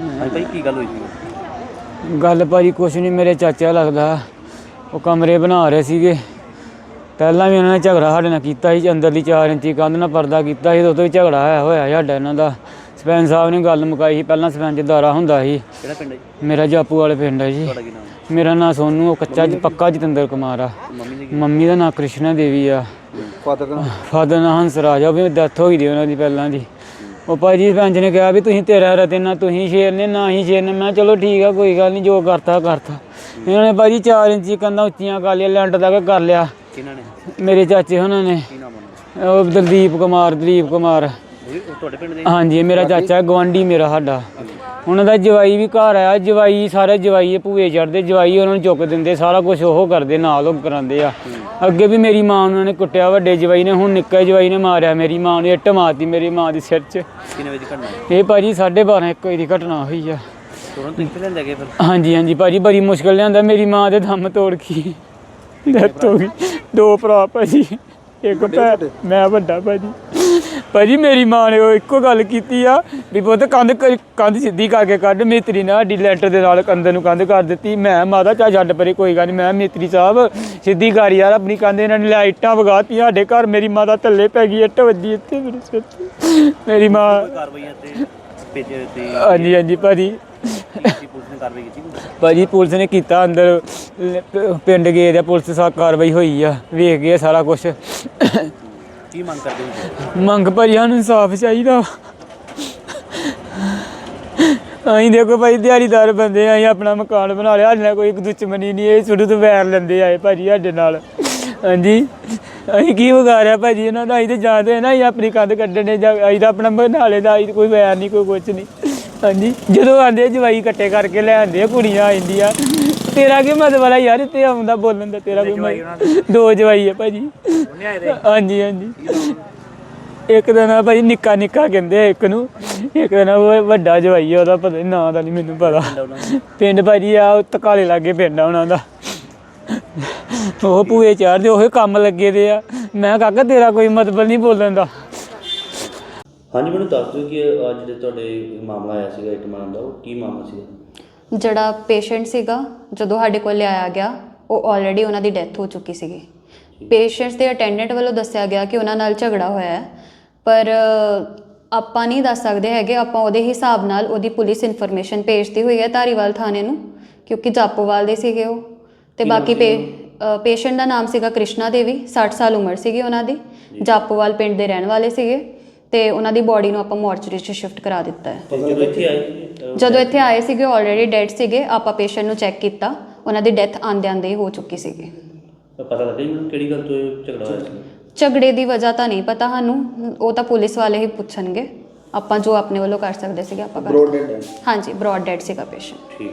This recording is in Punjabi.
ਹਾਂਜੀ ਭਾਈ ਕੀ ਗੱਲ ਹੋਈ ਸੀ ਗੱਲ ਭਾਜੀ ਕੁਛ ਨਹੀਂ ਮੇਰੇ ਚਾਚਾ ਲੱਗਦਾ। ਉਹ ਕਮਰੇ ਬਣਾ ਰਹੇ ਸੀਗੇ। ਪਹਿਲਾਂ ਵੀ ਉਹਨਾਂ ਨੇ ਝਗੜਾ ਸਾਡੇ ਨਾਲ ਕੀਤਾ ਸੀ ਅੰਦਰਲੀ 4 ਇੰਚੀ ਕੰਧ ਨਾਲ ਪਰਦਾ ਕੀਤਾ ਸੀ ਤੇ ਉਦੋਂ ਵੀ ਝਗੜਾ ਹੋਇਆ ਹੋਇਆ ਸਾਡਾ ਇਹਨਾਂ ਦਾ। ਸਰਪੰਚ ਸਾਹਿਬ ਨੇ ਗੱਲ ਮੁਕਾਈ ਸੀ ਪਹਿਲਾਂ ਸਰਪੰਚ ਦਾਰਾ ਹੁੰਦਾ ਸੀ। ਕਿਹੜਾ ਪਿੰਡ ਹੈ ਜੀ? ਮੇਰਾ ਜਾਪੂ ਵਾਲੇ ਪਿੰਡ ਹੈ ਜੀ। ਤੁਹਾਡਾ ਕੀ ਨਾਮ ਹੈ? ਮੇਰਾ ਨਾਂ ਸੋਨੂ ਉਹ ਕੱਚਾ ਜ- ਪੱਕਾ ਜਤਿੰਦਰ ਕੁਮਾਰ ਆ। ਮੰਮੀ ਦਾ ਨਾਂ ਕ੍ਰਿਸ਼ਨਾ ਦੇਵੀ ਆ। ਫਾਦਰ ਦਾ ਫਾਦਰ ਨਾਂ ਹੰਸਰਾਜ ਆ ਉਹ ਵੀ ਡੈਥ ਹੋ ਗਈ ਦੀ ਉਹਨਾਂ ਦੀ ਪਹਿਲਾਂ ਦੀ। ਉਹ ਭਾਜੀ ਸਰਪੰਚ ਨੇ ਕਿਹਾ ਵੀ ਤੁਸੀਂ ਤੇਰਾ ਰਤੇ ਨਾ ਤੁਸੀਂ ਸ਼ੇਰ ਨੇ ਨਾ ਹੀ ਸ਼ੇਰ ਨੇ ਮੈਂ ਕਿਹਾ ਚਲੋ ਠੀਕ ਆ ਕੋਈ ਗੱਲ ਨਹੀਂ ਜੋ ਕਰਤਾ ਕਰਤਾ। ਇਹਨਾਂ ਨੇ ਭਾਜੀ 4 ਇੰਚੀ ਕੰਧਾਂ ਉੱਚੀਆਂ ਕਰ ਲਿਆ ਲੈਂਟ ਤੱਕ ਕਰ ਲਿਆ। ਕਿਹਨਾਂ ਨੇ? ਮੇਰੇ ਚਾਚੇ ਉਹਨਾਂ ਨੇ। ਕੀ ਨਾਮ ਉਹਨਾਂ ਉਹ ਦਲਦੀਪ ਕੁਮਾਰ ਦਲੀਪ ਕੁਮਾਰ। ਦਾ ਉਹ ਵੀ- ਉਹ ਤੁਹਾਡੇ ਪਿੰਡ ਦੇ ਹਾਂਜੀ ਇਹ ਮੇਰਾ ਚਾਚਾ ਗਵਾਂਢੀ ਮੇਰਾ ਸਾਡਾ। ਉਹਨਾਂ ਦਾ ਜਵਾਈ ਵੀ ਘਰ ਆਇਆ ਜਵਾਈ ਸਾਰੇ ਜਵਾਈ ਭੂਏ ਚੜਦੇ ਜਵਾਈ ਉਹਨਾਂ ਨੂੰ ਚੁੱਕ ਦਿੰਦੇ ਸਾਰਾ ਕੁਝ ਉਹ ਕਰਦੇ ਨਾਲ ਉਹ ਕਰਾਉਂਦੇ ਆ। ਅੱਗੇ ਵੀ ਮੇਰੀ ਮਾਂ ਨੂੰ ਉਹਨੇ ਕੁੱਟਿਆ ਵੱਡੇ ਜਵਾਈ ਨੇ ਹੁਣ ਨਿੱਕੇ ਜਵਾਈ ਨੇ ਮਾਰਿਆ ਮੇਰੀ ਮਾਂ ਨੂੰ ਇੱਟ ਮਾਰਤੀ ਮੇਰੀ ਮਾਂ ਦੀ ਸਿਰ 'ਚ। ਕਿੰਨੇ ਵਜੇ ਘਟਨਾ ਇਹ ਭਾਜੀ 12:30 ਇੱਕ ਵਜੇ ਦੀ ਘਟਨਾ ਹੋਈ ਆ। ਤੁਰੰਤ ਗਏ ਫਿਰ? ਹਾਂਜੀ ਹਾਂਜੀ ਭਾਜੀ ਬੜੀ ਮੁਸ਼ਕਲ ਲਿਆਂਦਾ ਮੇਰੀ ਮਾਂ ਦੇ ਦਮ ਤੋੜ ਗਈ ਡੈਥ ਹੋ ਗਈ। ਦੋ ਭਰਾ ਭਾਜੀ ਇੱਕ ਭੈਣ ਮੈਂ ਵੱਡਾ ਭਾਜੀ। ਭਾਜੀ ਮੇਰੀ ਮਾਂ ਨੇ ਉਹ ਇੱਕੋ ਗੱਲ ਕੀਤੀ ਆ ਵੀ ਪੁੱਤ ਕੰਧ ਕ- ਕੰਧ ਸਿੱਧੀ ਕਰਕੇ ਕੱਢ ਮੇਤਰੀ ਨਾਲ ਸਾਡੀ ਲੈਂਟਰ ਦੇ ਨਾਲ ਕੰਧ ਨੂੰ ਕੰਧ ਕਰ ਦਿੱਤੀ। ਮੈਂ ਮਾਤਾ ਚਾ ਛੱਡ ਪਰੇ ਕੋਈ ਗੱਲ ਨਹੀਂ ਮੈਂ ਮੇਤਰੀ ਸਾਹਿਬ ਸਿੱਧੀ ਕਰ ਯਾਰ ਆਪਣੀ ਕੰਧ ਇਹਨਾਂ ਨੇ ਲੈ ਇੱਟਾਂ ਵਗਾਤੀਆਂ ਸਾਡੇ ਘਰ ਮੇਰੀ ਮਾਤਾ ਥੱਲੇ ਪੈ ਗਈ ਇੱਟ ਵੱਜੀ ਇੱਥੇ ਮੇਰੇ ਸਿਰ 'ਚ ਮੇਰੀ ਮਾਂ ਕਾਰਵਾਈਆਂ ਤੇ ਭੇਜੇ ਤੇ ਹਾਂਜੀ ਹਾਂਜੀ ਭਾਜੀ। ਪੁਲਿਸ ਨੇ ਕਾਰਵਾਈ ਕੀਤੀ ਭਾਜੀ ਪੁਲਿਸ ਨੇ ਕੀਤਾ ਅੰਦਰ ਲ- ਪ- ਪਿੰਡ ਗਏ ਦੇ ਪੁਲਿਸ ਸਾ ਕਾਰਵਾਈ ਹੋਈ ਆ। ਵੇਖ ਗਏ ਸਾਰਾ ਕੁਝ ਕੀ ਮੰਗ ਕਰਦੇ ਹੋ ਮੰਗ ਭਾਜੀ, ਸਾਨੂੰ ਇਨਸਾਫ ਚਾਹੀਦਾ ਅਸੀਂ ਦੇਖੋ ਭਾਈ ਦਿਹਾੜੀਦਾਰ ਬੰਦੇ ਆ, ਅਸੀਂ ਆਪਣਾ ਮਕਾਨ ਬਣਾ ਲਿਆ, ਸਾਡੇ ਨਾਲ ਕੋਈ ਦੁਸ਼ਮਣੀ ਨਹੀਂ, ਇਹ ਸ਼ੁਰੂ ਤੋਂ ਵੈਰ ਲੈਂਦੇ ਆਏ ਭਾਜੀ ਸਾਡੇ ਨਾਲ। ਹਾਂਜੀ। ਅਸੀਂ ਕੀ ਵਿਗਾੜਿਆ ਭਾਜੀ ਇਹਨਾਂ ਦਾ? ਅਸੀਂ ਤੇ ਜਾਣਦੇ ਨਾ, ਅਸੀਂ ਆਪਣੀ ਕੰਧ ਕੱਢਣੇ ਜਾਂ ਅਸੀਂ ਤਾਂ ਆਪਣਾ ਬਨਾਲੇ ਦਾ, ਅਸੀਂ ਤਾਂ ਕੋਈ ਵੈਰ ਨਹੀਂ, ਕੋਈ ਕੁਛ ਨਹੀਂ। ਹਾਂਜੀ। ਜਦੋਂ ਆਂਦੇ ਜਵਾਈ ਇਕੱਠੇ ਕਰਕੇ ਲੈ ਆਂਦੇ ਆ, ਕੁੜੀਆਂ ਆ ਜਾਂਦੀਆਂ। ਤੇਰਾ ਕੀ ਮਤਲਬ ਵਾਲਾ ਯਾਰ ਇੱਥੇ ਆਉਂਦਾ ਬੋਲਣ ਦਾ ਤੇਰਾ ਕੋਈ ਮਤਲਬ। ਦੋ। ਜਵਾਈ ਆ ਭਾਜੀ। ਹਾਂਜੀ ਹਾਂਜੀ। ਇੱਕ ਦਾ ਨਾਂ ਭਾਈ ਨਿੱਕਾ ਨਿੱਕਾ ਕਹਿੰਦੇ ਆ ਇੱਕ ਨੂੰ। ਇੱਕ ਦਾ ਨਾਂ ਉਹ ਵੱਡਾ ਜਵਾਈ ਆ ਉਹਦਾ ਪਤਾ ਨਹੀਂ ਨਾਂ ਦਾ ਨਹੀਂ ਮੈਨੂੰ ਪਤਾ। ਪਿੰਡ ਭਾਜੀ ਆ ਉਹ ਤਕਾਲੇ ਲਾਗੇ ਪਿੰਡ ਆ ਉਹਨਾਂ ਦਾ। ਉਹ ਪੂਏ ਚਾੜਦੇ ਉਹ ਕੰਮ ਲੱਗੇ ਦੇ ਆ। ਮੈਂ ਕਾਕਾ ਤੇਰਾ ਕੋਈ ਮਤਲਬ ਨਹੀਂ ਬੋਲਣ ਦਾ। ਹਾਂਜੀ ਮੈਨੂੰ ਦੱਸ ਦਿਓ ਕਿ ਅੱਜ ਜਿਹੜੇ ਤੁਹਾਡੇ ਮਾਮਲਾ ਆਇਆ ਸੀਗਾ ਇੱਕ ਮਾਮਲਾ ਦਾ ਉਹ ਕੀ ਮਾਮਲਾ ਸੀਗਾ? ਜਿਹੜਾ ਪੇਸ਼ੈਂਟ ਸੀਗਾ ਜਦੋਂ ਸਾਡੇ ਕੋਲ ਲਿਆਇਆ ਗਿਆ ਉਹ ਆਲਰੇਡੀ ਉਹਨਾਂ ਦੀ ਡੈਥ ਹੋ ਚੁੱਕੀ ਸੀਗੀ। ਪੇਸ਼ੈਂਟਸ ਦੇ ਅਟੈਂਡੈਂਟ ਵੱਲੋਂ ਦੱਸਿਆ ਗਿਆ ਕਿ ਉਹਨਾਂ ਨਾਲ ਝਗੜਾ ਹੋਇਆ ਹੈ ਪਰ ਆਪਾਂ ਨਹੀਂ ਦੱਸ ਸਕਦੇ ਹੈਗੇ ਆਪਾਂ ਉਹਦੇ ਹਿਸਾਬ ਨਾਲ ਉਹਦੀ ਪੁਲਿਸ ਇਨਫੋਰਮੇਸ਼ਨ ਭੇਜਦੀ ਹੋਈ ਹੈ ਧਾਰੀਵਾਲ ਥਾਣੇ ਨੂੰ ਕਿਉਂਕਿ ਜਾਪੋਵਾਲ ਦੇ ਸੀਗੇ ਉਹ। ਤੇ ਬਾਕੀ ਪੇਸ਼ੈਂਟ ਦਾ? ਨਾਮ ਸੀਗਾ ਕ੍ਰਿਸ਼ਨਾ ਦੇਵੀ 60 ਸਾਲ ਉਮਰ ਸੀਗੀ ਉਹਨਾਂ ਦੀ। ਜਾਪੋਵਾਲ ਪਿੰਡ ਦੇ ਰਹਿਣ ਵਾਲੇ ਸੀਗੇ। ਤੇ ਉਹਨਾਂ ਦੀ ਬੋਡੀ ਨੂੰ ਆਪਾਂ ਮੋਰਚਰੀ 'ਚ ਸ਼ਿਫਟ ਕਰਾ ਦਿੱਤਾ ਹੈ। ਤੇ ਜਦੋਂ ਇੱਥੇ ਆਏ ਅਹ, ਜਦੋਂ ਇੱਥੇ ਆਏ ਸੀਗੇ ਆਲਰੇਡੀ ਡੈਡ ਸੀਗੇ ਆਪਾਂ ਪੇਸ਼ੈਂਟ ਨੂੰ ਚੈੱਕ ਕੀਤਾ ਉਹਨਾਂ ਦੀ ਡੈਥ ਆਂਦੇ ਆਂਦੇ ਹੀ ਹੋ ਚੁੱਕੀ ਸੀਗੀ। ਪਤਾ ਲੱਗਾ ਜੀ ਮੈਨੂੰ ਕਿਹੜੀ ਗੱਲ ਤੋਂ ਇਹ ਝਗੜਾ ਹੋਇਆ ਸੀ। ਝਗੜੇ ਦੀ ਵਜ੍ਹਾ ਤਾਂ ਨਹੀਂ ਪਤਾ ਸਾਨੂੰ ਉਹ ਤਾਂ ਪੁਲਿਸ ਵਾਲੇ ਹੀ ਪੁੱਛਣਗੇ। ਆਪਾਂ ਜੋ ਆਪਣੇ ਵੱਲੋਂ ਕਰ ਸਕਦੇ ਸੀਗੇ ਆਪਾਂ ਕਰ ਹਾਂਜੀ ਬ੍ਰੌਡ ਡੈਡ ਸੀਗਾ ਪੇਸ਼ੈਂਟ ਠੀਕ।